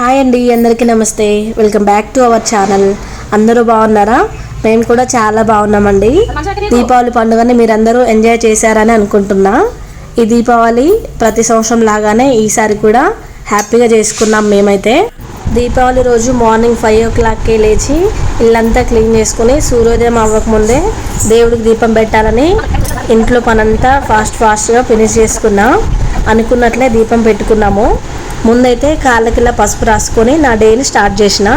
Hi అండి అందరికీ నమస్తే. Welcome back to our channel. అందరూ బాగున్నారా? మేము కూడా చాలా బాగున్నామండి. దీపావళి పండుగని మీరందరూ ఎంజాయ్ చేశారని అనుకుంటున్నా. ఈ దీపావళి ప్రతి సంవత్సరం లాగానే ఈసారి కూడా హ్యాపీగా చేసుకున్నాం మేమైతే. దీపావళి రోజు మార్నింగ్ ఫైవ్ ఓ క్లాక్కి లేచి ఇల్లంతా క్లీన్ చేసుకుని సూర్యోదయం అవ్వకముందే దేవుడికి దీపం పెట్టాలని ఇంట్లో పనంతా ఫాస్ట్ ఫాస్ట్గా ఫినిష్ చేసుకున్నాం. అనుకున్నట్లే దీపం పెట్టుకున్నాము. ముందైతే కాళ్ళకిలా పసుపు రాసుకొని నా డేని స్టార్ట్ చేసిన.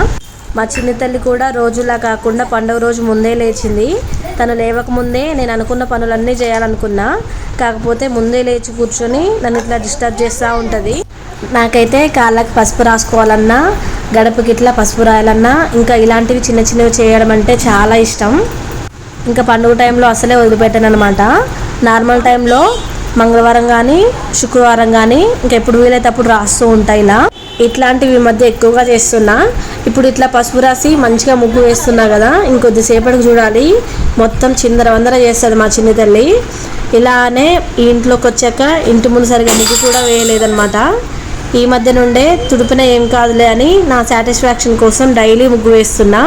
మా చిన్న తల్లి కూడా రోజులా కాకుండా పండుగ రోజు ముందే లేచింది. తను లేవకముందే నేను అనుకున్న పనులన్నీ చేయాలనుకున్నా. కాకపోతే ముందే లేచి కూర్చొని నన్ను ఇట్లా డిస్టర్బ్ చేస్తూ ఉంటుంది. నాకైతే కాళ్ళకి పసుపు రాసుకోవాలన్నా గడపకి ఇట్లా పసుపు రాయాలన్నా ఇంకా ఇలాంటివి చిన్న చిన్నవి చేయడం అంటే చాలా ఇష్టం. ఇంకా పండుగ టైంలో అసలే వదిలిపెట్టాను అనమాట నార్మల్ టైంలో మంగళవారం కానీ శుక్రవారం కానీ ఇంకెప్పుడు వీలైతే అప్పుడు రాస్తూ ఉంటాయి ఇలా. ఇట్లాంటివి మధ్య ఎక్కువగా చేస్తున్నా. ఇప్పుడు ఇట్లా పసుపు రాసి మంచిగా ముగ్గు వేస్తున్నా కదా ఇంకొద్దిసేపటికి చూడాలి. మొత్తం చిందర వందర చేస్తుంది మా చిన్న తల్లి. ఇలానే ఈ ఇంట్లోకి వచ్చాక ఇంటి ముందు సరిగా ముగ్గు కూడా వేయలేదన్నమాట. ఈ మధ్య నుండే తుడిపిన ఏం కాదులే అని నా సాటిస్ఫాక్షన్ కోసం డైలీ ముగ్గు వేస్తున్నా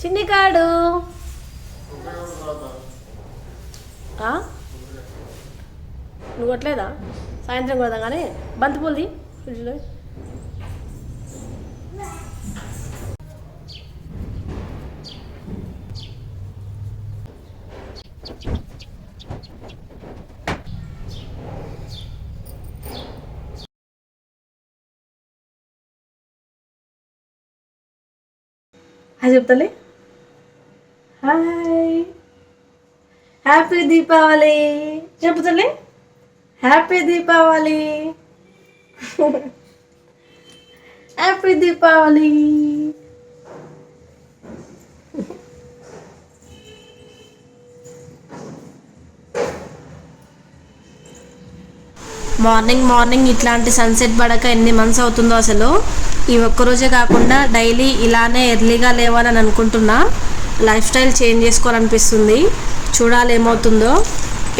చిన్నికాడు ఆ? నువ్వు కొట్టలేదా సాయంత్రం కొడదాం కానీ బంతిపూలది ఫ్రిడ్జ్లో. హాయ్ చెప్తాలే హాయ్. హ్యాపీ దీపావళి. చెప్తాలే happy Deepavali happy Deepavali morning morning ఇట్లాంటి సన్సెట్ పడక ఎన్ని మంత్స్ అవుతుందో అసలు? ఈ ఒక్కరోజే కాకుండా డైలీ ఇలానే ఎర్లీగా లేవాలని అనుకుంటున్నా. లైఫ్ స్టైల్ చేంజ్ చేసుకోవాలనిపిస్తుంది. చూడాలి ఏమవుతుందో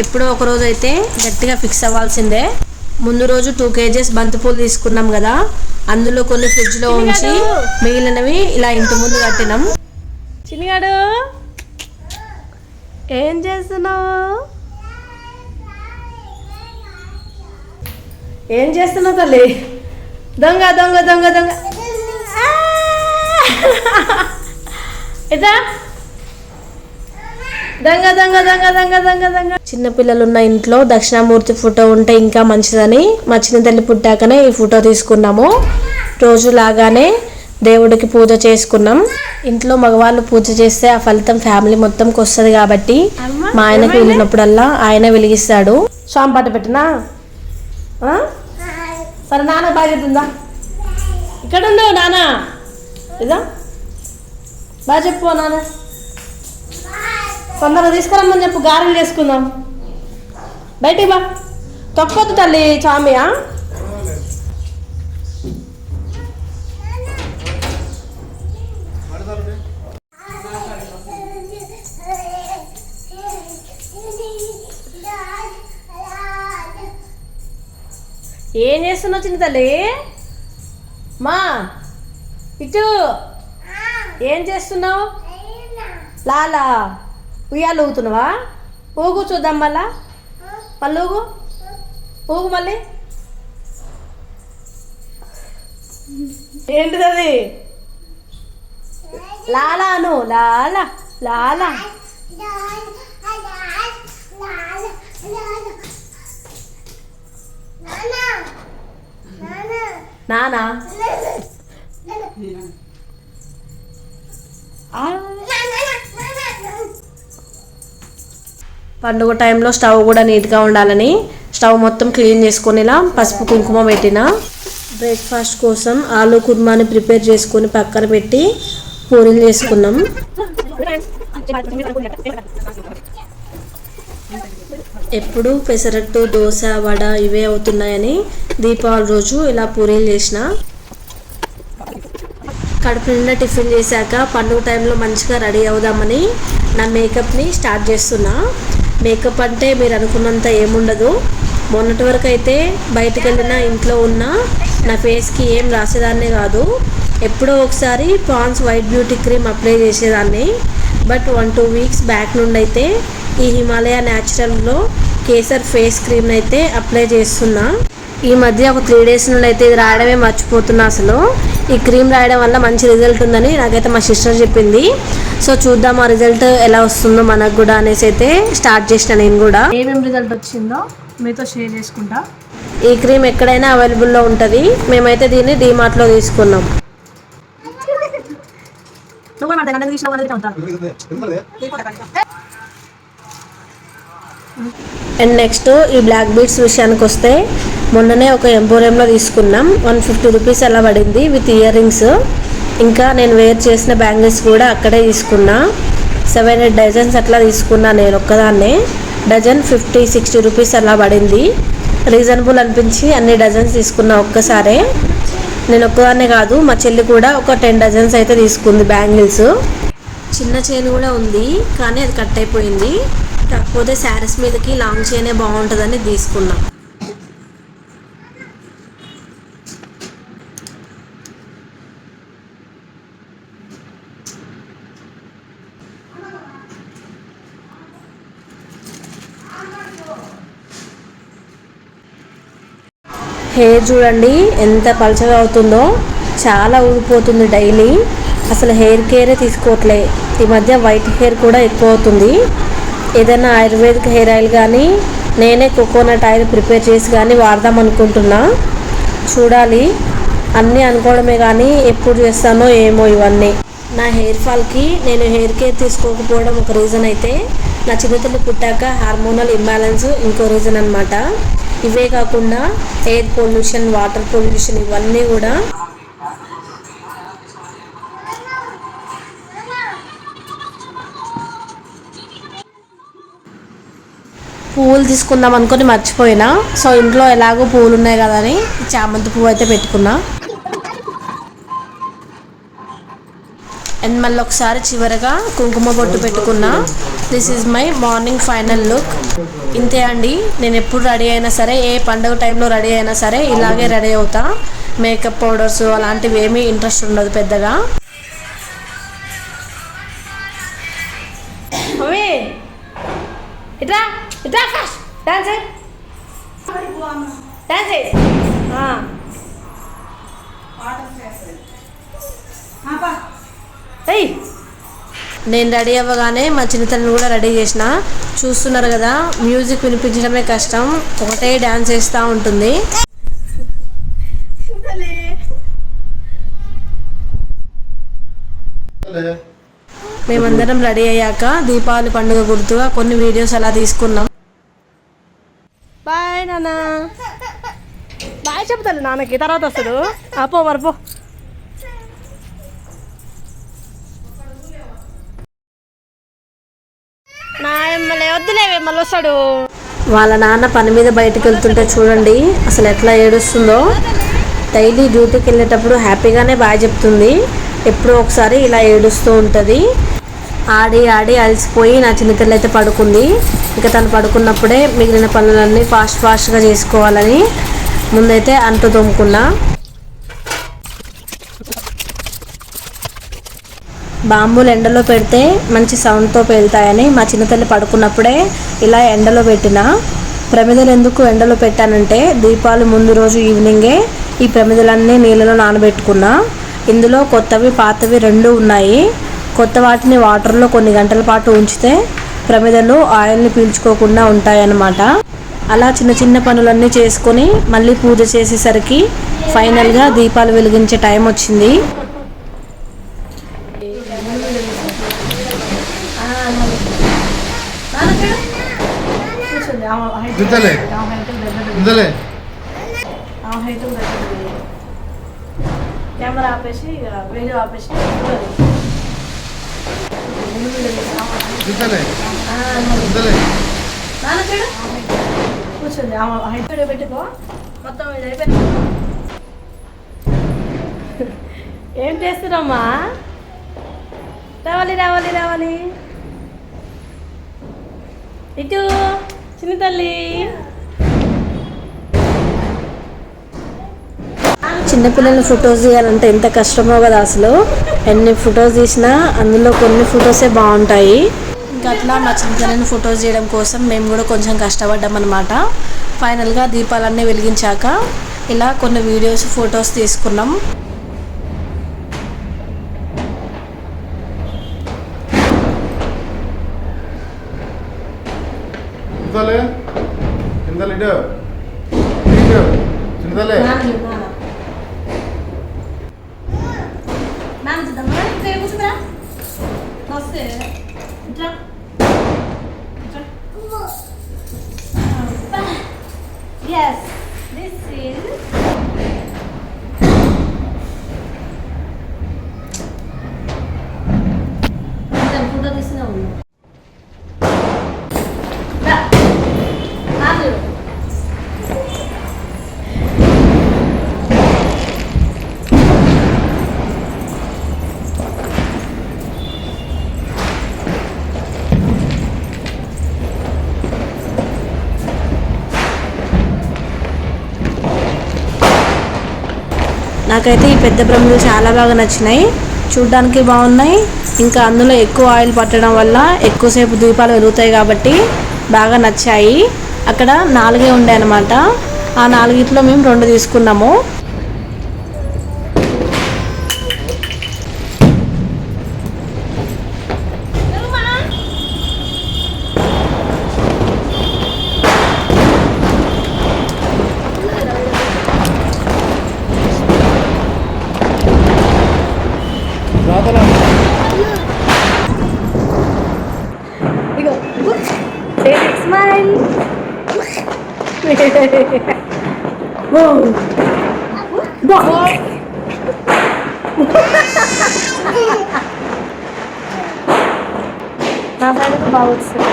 ఎప్పుడో ఒక రోజు అయితే గట్టిగా ఫిక్స్ అవ్వాల్సిందే. ముందు రోజు టూ కేజెస్ బంతిపూలు తీసుకున్నాం కదా అందులో కొన్ని ఫ్రిడ్జ్లో ఉంచి మిగిలినవి ఇలా ఇంటి ముందు కట్టినాం. చిన్నగాడు ఏం చేస్తున్నావు? ఏం చేస్తున్నావు తల్లి? దొంగ దొంగ దొంగ దొంగ. ఇదా? దంగ దంగ దంగ దంగ దంగ దంగ. చిన్నపిల్లలు ఉన్న ఇంట్లో దక్షిణామూర్తి ఫోటో ఉంటే ఇంకా మంచిదని మా చిన్న తల్లి పుట్టాకనే ఈ ఫోటో తీసుకున్నాము. రోజు లాగానే దేవుడికి పూజ చేసుకున్నాం. ఇంట్లో మగవాళ్ళు పూజ చేస్తే ఆ ఫలితం ఫ్యామిలీ మొత్తంకి వస్తుంది కాబట్టి మా ఆయనకి వెళ్ళినప్పుడల్లా ఆయన వెలిగిస్తాడు. స్వామి పాట పెట్టినా? సరే నాన్న బాధ్యత ఉందా ఇక్కడ ఉండవు నాన్న? ఇదా? బాగా చెప్పు నాన్న. తొందరగా తీసుకురమ్మని చెప్పు గారెలు చేసుకుందాం. బయటికి బా. తొక్కొద్దు తల్లి చామియా ఏం చేస్తున్నావు చిన్న తల్లి? మా ఇటు. ఏం చేస్తున్నావు? లాలా. ఉయ్యాలు ఊగుతున్నావా? ఊగు చూద్దాం మళ్ళా. మళ్ళీ ఊగు. ఊగు మళ్ళీ. ఏంటిది అది లాలాను లాలా లాలా. నానా? ఆ. పండుగ టైంలో స్టవ్ కూడా నీట్గా ఉండాలని స్టవ్ మొత్తం క్లీన్ చేసుకొని ఇలా పసుపు కుంకుమ పెట్టిన. బ్రేక్ఫాస్ట్ కోసం ఆలు కుర్మాని ప్రిపేర్ చేసుకొని పక్కన పెట్టి పూరీలు చేసుకున్నాం. ఎప్పుడు పెసరట్టు దోశ వడ ఇవే అవుతున్నాయని దీపావళి రోజు ఇలా పూరీలు చేసిన. కడుపు నిండా టిఫిన్ చేశాక పండుగ టైంలో మంచిగా రెడీ అవుదామని నా మేకప్ని స్టార్ట్ చేస్తున్నా. మేకప్ అంటే మీరు అనుకున్నంత ఏముండదు. మొన్నటి వరకు అయితే బయటకు వెళ్ళిన ఇంట్లో ఉన్న నా ఫేస్కి ఏం రాసేదాన్నే కాదు. ఎప్పుడో ఒకసారి Pond's white beauty cream apply చేసేదాన్ని. But one two weeks back నుండి అయితే ఈ హిమాలయ న్యాచురల్లో కేసర్ ఫేస్ క్రీమ్ అయితే అప్లై చేస్తున్నా. ఈ మధ్య ఒక త్రీ డేస్ నుండి అయితే ఇది రాయడమే మర్చిపోతున్నా అసలు. ఈ క్రీమ్ రాయడం వల్ల మంచి రిజల్ట్ ఉందని నాకైతే మా సిస్టర్ చెప్పింది. సో చూద్దాం ఆ రిజల్ట్ ఎలా వస్తుందో మనకు కూడా అనేసి అయితే స్టార్ట్ చేసిన నేను కూడా. ఏమేమి రిజల్ట్ వచ్చిందో మీతో షేర్ చేసుకుంటా. ఈ క్రీమ్ ఎక్కడైనా అవైలబుల్లో ఉంటుంది. మేమైతే దీన్ని డీమార్ట్లో తీసుకున్నాం. నువ్వు కూడా మన దగ్గర తీసిన వాళ్ళకి ఉంటా అండ్ నెక్స్ట్ ఈ బ్లాక్ బీడ్స్ విషయానికి వస్తే మొన్ననే ఒక ఎంపోరియంలో తీసుకున్నాం. వన్ ఫిఫ్టీ రూపీస్ అలా పడింది విత్ ఇయర్ రింగ్స్ ఇంకా నేను వేర్ చేసిన బ్యాంగిల్స్ కూడా అక్కడే తీసుకున్నా. సెవెన్ ఎయిట్ డజన్స్ అట్లా తీసుకున్నా నేను ఒక్కదాన్నే. డజన్ ఫిఫ్టీ సిక్స్టీ రూపీస్ అలా పడింది. రీజనబుల్ అనిపించి అన్ని డజన్స్ తీసుకున్నా ఒక్కసారే. నేను ఒక్కదాన్నే కాదు మా చెల్లి కూడా ఒక టెన్ డజన్స్ అయితే తీసుకుంది బ్యాంగిల్స్. చిన్న చైన్ కూడా ఉంది కానీ అది కట్ అయిపోయింది. కాకపోతే శారీస్ మీదకి లాంగ్ చైనే బాగుంటుందని తీసుకున్నాం. హెయిర్ చూడండి ఎంత పలచగా అవుతుందో. చాలా ఊడిపోతుంది డైలీ. అసలు హెయిర్ కేరే తీసుకోవట్లే. ఈ మధ్య వైట్ హెయిర్ కూడా ఎక్కువ అవుతుంది. ఏదైనా ఆయుర్వేదిక్ హెయిర్ ఆయిల్ కానీ నేనే కోకోనట్ ఆయిల్ ప్రిపేర్ చేసి కానీ వాడదాం అనుకుంటున్నా. చూడాలి. అన్నీ అనుకోవడమే కానీ ఎప్పుడు చేస్తానో ఏమో ఇవన్నీ. నా హెయిర్ ఫాల్కి నేను హెయిర్ కేర్ తీసుకోకపోవడం ఒక రీజన్ అయితే నా చిన్నతల్లి పుట్టాక హార్మోనల్ ఇంబ్యాలెన్స్ ఇంకో రీజన్ అనమాట ఇవే కాకుండా ఎయిర్ పొల్యూషన్ వాటర్ పొల్యూషన్ ఇవన్నీ కూడా పువ్వులు తీసుకుందాం అనుకొని మర్చిపోయినా. సో ఇంట్లో ఎలాగో పువ్వులు ఉన్నాయి కదా అని చామంతి పువ్వు అయితే పెట్టుకున్నా. అండ్ మళ్ళీ ఒకసారి చివరగా కుంకుమ బొట్టు పెట్టుకున్నా. This is my morning final look ఇంతే అండి. నేను ఎప్పుడు రెడీ అయినా సరే ఏ పండుగ టైంలో రెడీ అయినా సరే ఇలాగే రెడీ అవుతా. మేకప్ పౌడర్స్ అలాంటివి ఏమీ ఇంట్రెస్ట్ ఉండదు పెద్దగా. నేను రెడీ అవ్వగానే మా చిన్నతల్లిని కూడా రెడీ చేసిన. చూస్తున్నారు కదా మ్యూజిక్ వినిపించడమే కష్టం. ఒకటే డ్యాన్స్ చేస్తూ ఉంటుంది. మేమందరం రెడీ అయ్యాక దీపావళి పండుగ గుర్తుగా కొన్ని వీడియోస్ అలా తీసుకున్నాం. బాయ్ నాన్న. బాయ్ చెప్తాను నాన్నకి తర్వాత వస్తాడు. అపో మరపో నా మళ్ళీ వస్తాడు. వాళ్ళ నాన్న పని మీద బయటకు వెళ్తుంటే చూడండి అసలు ఎట్లా ఏడుస్తుందో. డైలీ డ్యూటీకి వెళ్ళేటప్పుడు హ్యాపీగానే బాగా చెప్తుంది. ఎప్పుడో ఒకసారి ఇలా ఏడుస్తూ ఉంటుంది. ఆడి ఆడి అలసిపోయి నా చిన్నతల్లి అయితే పడుకుంది. ఇంకా తను పడుకున్నప్పుడే మిగిలిన పనులన్నీ ఫాస్ట్ ఫాస్ట్గా చేసుకోవాలని ముందైతే అంటు తోముకున్నా. బాంబులు ఎండలో పెడితే మంచి సౌండ్తో పేలుతాయని మా చిన్నతల్లి పడుకున్నప్పుడే ఇలా ఎండలో పెట్టిన. ప్రమిదలు ఎందుకు ఎండలో పెట్టానంటే దీపాలు ముందు రోజు ఈవినింగే ఈ ప్రమిదలన్నీ నీళ్ళలో నానబెట్టుకున్నా. ఇందులో కొత్తవి పాతవి రెండు ఉన్నాయి. కొత్త వాటిని వాటర్లో కొన్ని గంటల పాటు ఉంచితే ప్రమిదలు ఆయిల్ని పీల్చుకోకుండా ఉంటాయన్నమాట. అలా చిన్న చిన్న పనులన్నీ చేసుకొని మళ్ళీ పూజ చేసేసరికి ఫైనల్గా దీపాలు వెలిగించే టైం వచ్చింది కూర్చోండి ఆమె height- ఇంతలే ఆమె height దగ్గర ఇంతలే ఆమె height దగ్గర కెమెరా ఆపేసి ఇక వీడియో ఆపేసి చూడాలి. ముందు వీడియో తీసి ఆమె height- ఇంతలే. ఆ, మరి. ఇంతలే. నాన్న చూడు. హైట్ వీడియో పెట్టుకో. మొత్తం ఇది అయిపోయింది. ఏం చేస్తున్నామ్మా రావాలి రావాలి రావాలి. ఇటు. చిన్న తల్లి. చిన్నపిల్లల ఫొటోస్ తీయాలంటే ఎంత కష్టమో కదా అసలు. ఎన్ని ఫొటోస్ తీసినా అందులో కొన్ని ఫొటోసే బాగుంటాయి. ఇంకా అట్లా మా చిన్నపిల్లలని ఫొటోస్ చేయడం కోసం మేము కూడా కొంచెం కష్టపడ్డాం అనమాట ఫైనల్గా దీపాలన్నీ వెలిగించాక ఇలా కొన్ని వీడియోస్ ఫొటోస్ తీసుకున్నాం. నాకైతే ఈ పెద్ద బ్రహ్మలు చాలా బాగా నచ్చినాయి. చూడ్డానికి బాగున్నాయి. ఇంకా అందులో ఎక్కువ ఆయిల్ పట్టడం వల్ల ఎక్కువసేపు దీపాలు వెలుగుతాయి కాబట్టి బాగా నచ్చాయి. అక్కడ నాలుగే ఉండే అనమాట ఆ నాలుగిట్లో మేము రెండు తీసుకున్నాము. నా సైడ్ బాగా వస్తుంది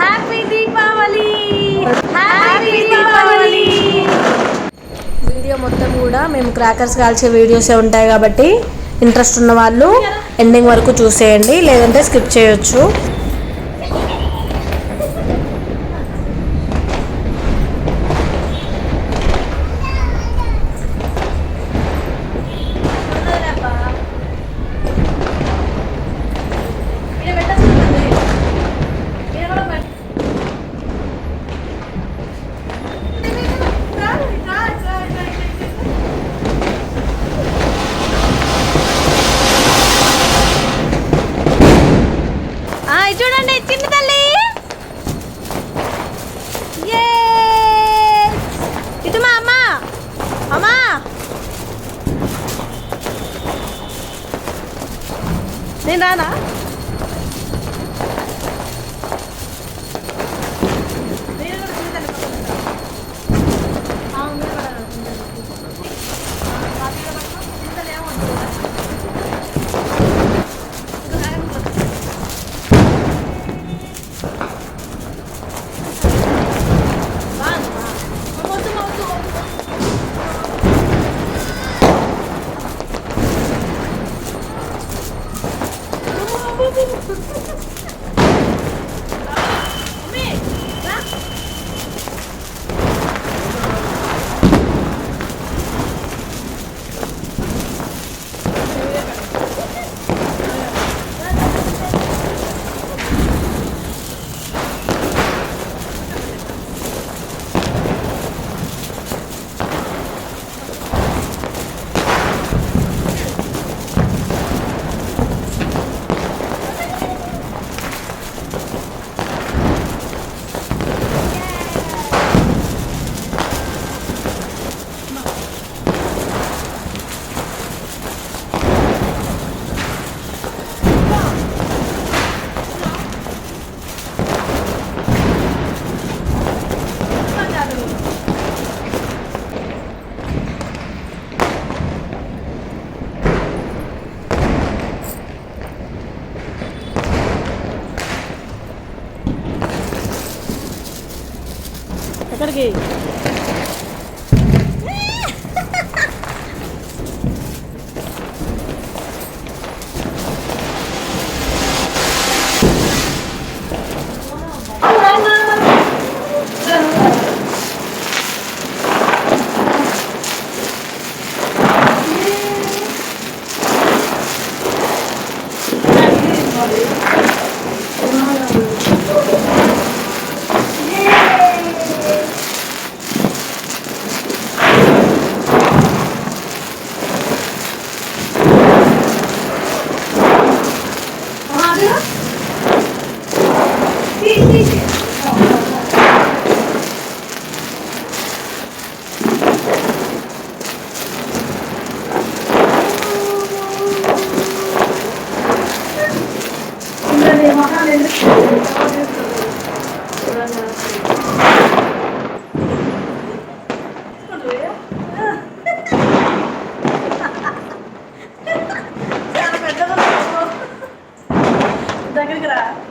happy Deepavali happy Deepavali video మొత్తం కూడా మేము క్రాకర్స్ కాల్చే వీడియోసే ఉంటాయి కాబట్టి ఇంట్రెస్ట్ ఉన్న వాళ్ళు ఎండింగ్ వరకు చూసేయండి లేదంటే స్కిప్ చేయొచ్చు. นี่ ఎక్కడికి?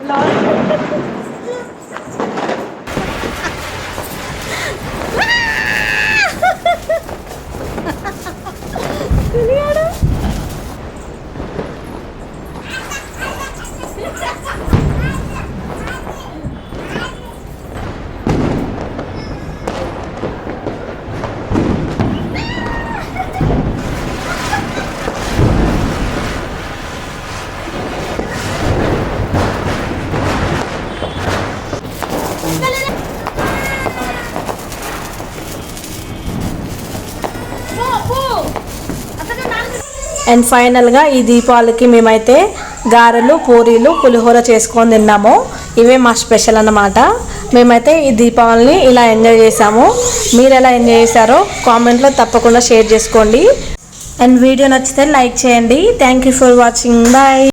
not అండ్ ఫైనల్గా ఈ దీపావళికి మేమైతే గారెలు పూరీలు పులిహోర చేసుకొని తిన్నాము. ఇవే మా స్పెషల్ అన్నమాట. మేమైతే ఈ దీపావళిని ఇలా ఎంజాయ్ చేసాము మీరు ఎలా ఎంజాయ్ చేశారో కామెంట్లో తప్పకుండా షేర్ చేసుకోండి. అండ్ వీడియో నచ్చితే లైక్ చేయండి. Thank you for watching bye